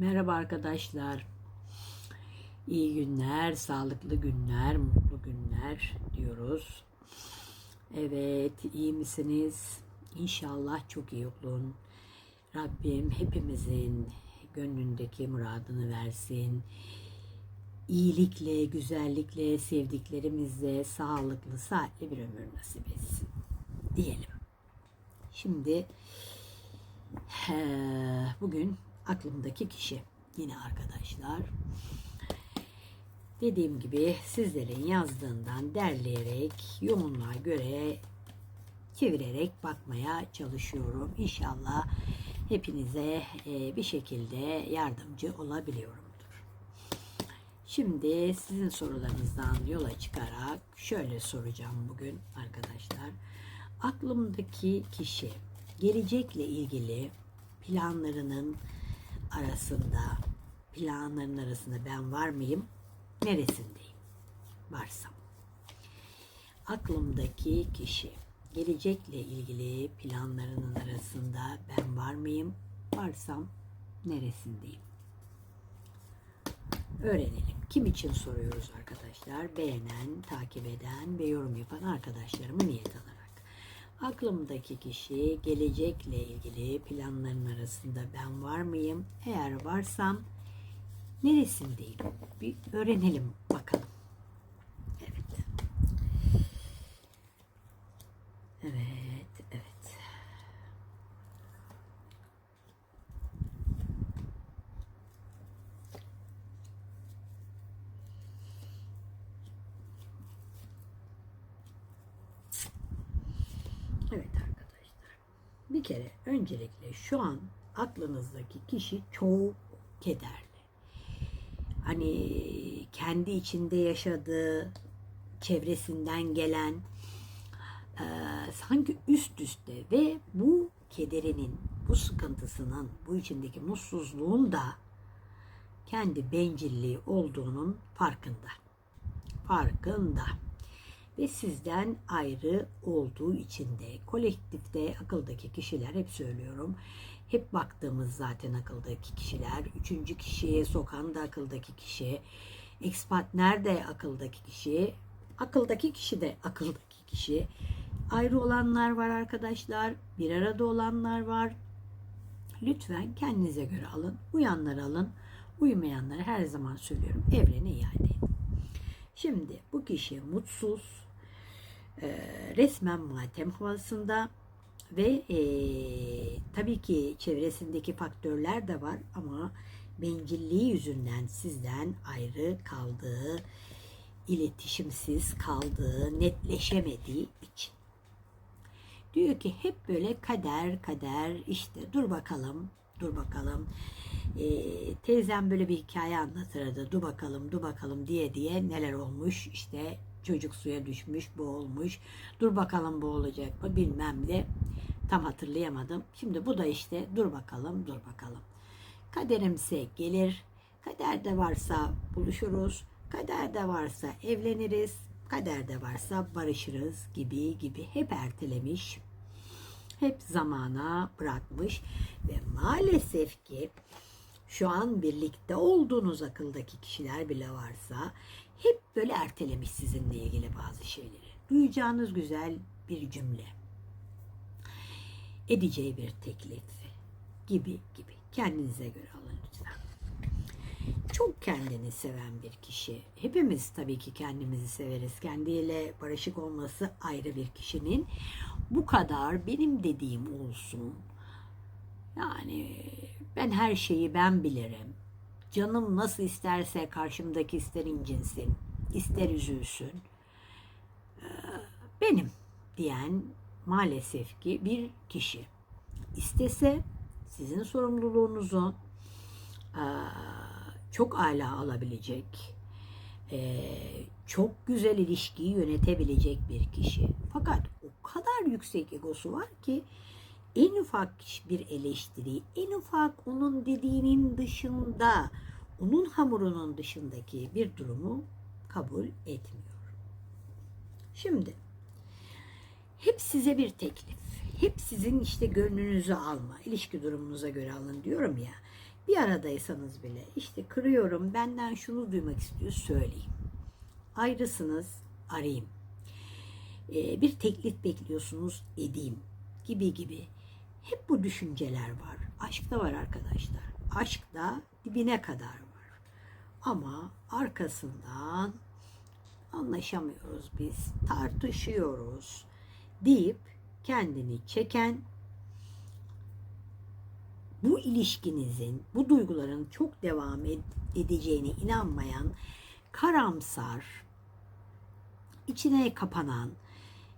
Merhaba arkadaşlar. İyi günler, sağlıklı günler, mutlu günler diyoruz. Evet, iyi misiniz? İnşallah çok iyi olun. Rabbim hepimizin gönlündeki muradını versin. İyilikle, güzellikle, sevdiklerimizle sağlıklı, saatli bir ömür nasip etsin. Diyelim. Şimdi bugün aklımdaki kişi yine arkadaşlar. Dediğim gibi sizlerin yazdığından derleyerek yoğunluğa göre çevirerek bakmaya çalışıyorum. İnşallah hepinize eee, bir şekilde yardımcı olabiliyorumdur. Şimdi sizin sorularınızdan yola çıkarak şöyle soracağım bugün arkadaşlar. Aklımdaki kişi gelecekle ilgili planlarının arasında planların arasında ben var mıyım? Neresindeyim? Varsam. Aklımdaki kişi gelecekle ilgili planlarının arasında ben var mıyım? Varsam neresindeyim? Öğrenelim. Kim için soruyoruz arkadaşlar? Beğenen, takip eden ve yorum yapan arkadaşlarımı niyet alarak. Aklımdaki kişi gelecekle ilgili planların arasında ben var mıyım? Eğer varsam neresindeyim? Bir öğrenelim bakalım. Evet. Evet, evet. Evet arkadaşlar. Bir kere öncelikle şu an aklınızdaki kişi çok kederli. Hani kendi içinde yaşadığı, çevresinden gelen e, sanki üst üste ve bu kederinin, bu sıkıntısının, bu içindeki mutsuzluğun da kendi bencilliği olduğunun farkında. Farkında ve sizden ayrı olduğu için de kolektifte akıldaki kişiler hep söylüyorum. Hep baktığımız zaten akıldaki kişiler. Üçüncü kişiye sokan da akıldaki kişi. Ekspat nerede akıldaki kişi? Akıldaki kişi de akıldaki kişi. Ayrı olanlar var arkadaşlar. Bir arada olanlar var. Lütfen kendinize göre alın. Uyanları alın. Uyumayanları her zaman söylüyorum. Evrene iade edin. Şimdi bu kişi mutsuz, resmen matem havasında ve e, tabii ki çevresindeki faktörler de var ama bencilliği yüzünden sizden ayrı kaldığı, iletişimsiz kaldığı, netleşemediği için. Diyor ki hep böyle kader kader işte dur bakalım dur bakalım. Ee, teyzem böyle bir hikaye anlatırdı. Dur bakalım dur bakalım diye diye neler olmuş işte çocuk suya düşmüş boğulmuş. Dur bakalım boğulacak mı bilmem de tam hatırlayamadım. Şimdi bu da işte dur bakalım dur bakalım. Kaderimse gelir. Kaderde varsa buluşuruz. Kaderde varsa evleniriz. Kaderde varsa barışırız gibi gibi hep ertelemiş hep zamana bırakmış ve maalesef ki şu an birlikte olduğunuz akıldaki kişiler bile varsa hep böyle ertelemiş sizinle ilgili bazı şeyleri. Duyacağınız güzel bir cümle, edeceği bir teklif gibi gibi kendinize göre alın lütfen. Çok kendini seven bir kişi. Hepimiz tabii ki kendimizi severiz. Kendiyle barışık olması ayrı bir kişinin bu kadar benim dediğim olsun. Yani ben her şeyi ben bilirim. Canım nasıl isterse karşımdaki ister incinsin, ister üzülsün. Ee, Benim diyen maalesef ki bir kişi. İstese sizin sorumluluğunuzu eee, çok ala alabilecek, eee, çok güzel ilişkiyi yönetebilecek bir kişi. Fakat o kadar yüksek egosu var ki en ufak bir eleştiri, en ufak onun dediğinin dışında, onun hamurunun dışındaki bir durumu kabul etmiyor. Şimdi hep size bir teklif, hep sizin işte gönlünüzü alma, ilişki durumunuza göre alın diyorum ya. bir aradaysanız bile işte kırıyorum benden şunu duymak istiyor söyleyeyim. Ayrısınız arayayım. Ee, bir teklif bekliyorsunuz edeyim gibi gibi. Hep bu düşünceler var. Aşkta var arkadaşlar. Aşkta dibine kadar var. Ama arkasından anlaşamıyoruz biz, tartışıyoruz deyip kendini çeken bu ilişkinizin, bu duyguların çok devam ed- edeceğine inanmayan, karamsar, içine kapanan,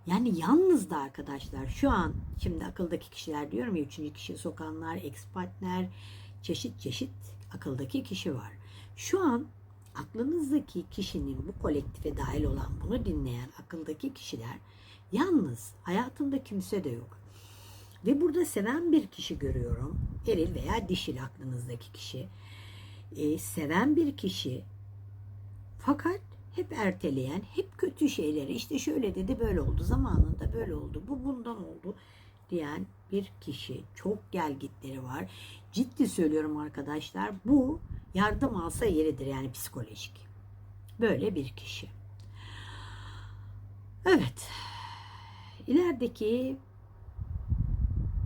yani yalnız da arkadaşlar şu an şimdi akıldaki kişiler diyorum ya üçüncü kişi sokanlar, ekspatler, çeşit çeşit akıldaki kişi var. Şu an aklınızdaki kişinin bu kolektife dahil olan bunu dinleyen akıldaki kişiler yalnız hayatında kimse de yok. Ve burada seven bir kişi görüyorum. Eril veya dişil aklınızdaki kişi. Ee, seven bir kişi fakat hep erteleyen, hep kötü şeyleri işte şöyle dedi böyle oldu, zamanında böyle oldu, bu bundan oldu diyen bir kişi. Çok gelgitleri var. Ciddi söylüyorum arkadaşlar bu yardım alsa yeridir yani psikolojik. Böyle bir kişi. Evet. İlerideki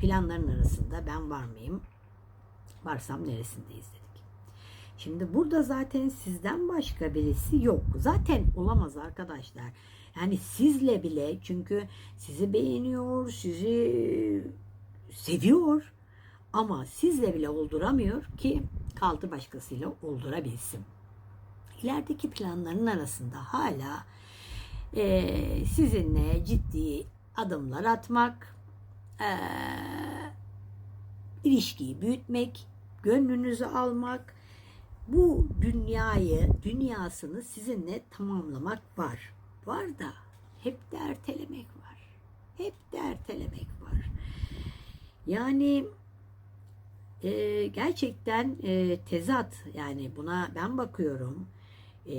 planların arasında ben var mıyım? Varsam neresindeyiz. Şimdi burada zaten sizden başka birisi yok. Zaten olamaz arkadaşlar. Yani sizle bile çünkü sizi beğeniyor, sizi seviyor ama sizle bile olduramıyor ki kaldı başkasıyla oldurabilsin. İlerideki planların arasında hala e, sizinle ciddi adımlar atmak, e, ilişkiyi büyütmek, gönlünüzü almak, bu dünyayı, dünyasını sizinle tamamlamak var. Var da hep de ertelemek var. Hep de ertelemek var. Yani e, gerçekten e, tezat yani buna ben bakıyorum e,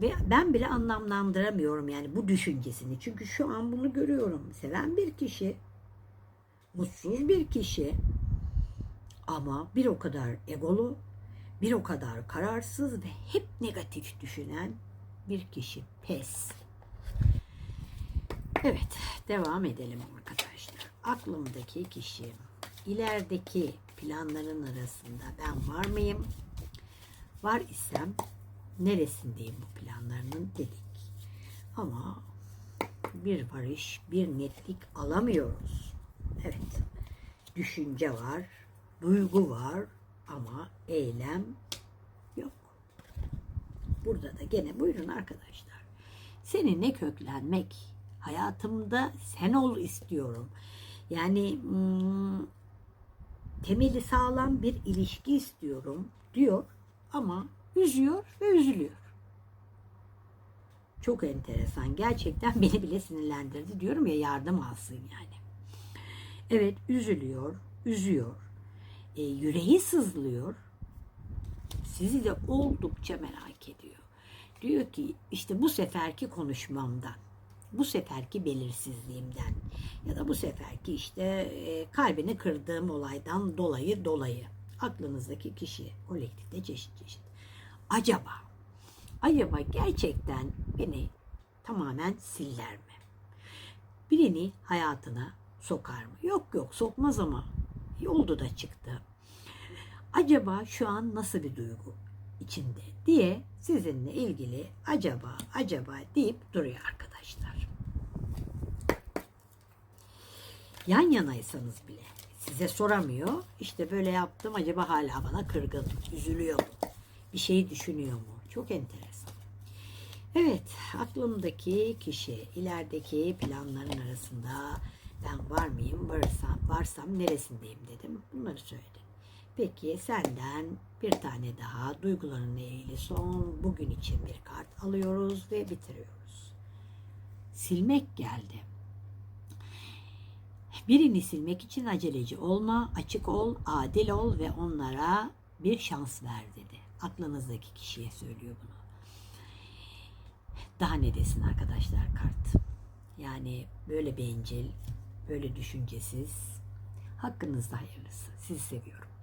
ve ben bile anlamlandıramıyorum yani bu düşüncesini. Çünkü şu an bunu görüyorum. Seven bir kişi, mutsuz bir kişi ama bir o kadar egolu, bir o kadar kararsız ve hep negatif düşünen bir kişi. Pes. Evet, devam edelim arkadaşlar. Aklımdaki kişi, ilerideki planların arasında ben var mıyım? Var isem neresindeyim bu planlarının dedik. Ama bir varış, bir netlik alamıyoruz. Evet, düşünce var, duygu var ama eylem yok. Burada da gene buyurun arkadaşlar. Seninle köklenmek, hayatımda sen ol istiyorum. Yani hmm, temeli sağlam bir ilişki istiyorum diyor ama üzüyor ve üzülüyor. Çok enteresan. Gerçekten beni bile sinirlendirdi. Diyorum ya yardım alsın yani. Evet üzülüyor, üzüyor. E, yüreği sızlıyor. Sizi de oldukça merak ediyor. Diyor ki işte bu seferki konuşmamdan, bu seferki belirsizliğimden ya da bu seferki işte e, kalbini kırdığım olaydan dolayı dolayı aklınızdaki kişi kolektifte çeşit çeşit. Acaba acaba gerçekten beni tamamen siller mi? Birini hayatına sokar mı? Yok yok sokmaz ama oldu da çıktı. Acaba şu an nasıl bir duygu içinde diye sizinle ilgili acaba acaba deyip duruyor arkadaşlar. Yan yanaysanız bile size soramıyor. İşte böyle yaptım acaba hala bana kırgın, üzülüyor mu? Bir şey düşünüyor mu? Çok enteresan. Evet, aklımdaki kişi, ilerideki planların arasında ben var mıyım, varsam, varsam neresindeyim dedim. Bunları söyledim. Peki senden bir tane daha duygularınla ilgili son bugün için bir kart alıyoruz ve bitiriyoruz. Silmek geldi. Birini silmek için aceleci olma, açık ol, adil ol ve onlara bir şans ver dedi. Aklınızdaki kişiye söylüyor bunu. Daha ne desin arkadaşlar kart? Yani böyle bencil, böyle düşüncesiz, hakkınızda hayırlısı. Sizi seviyorum.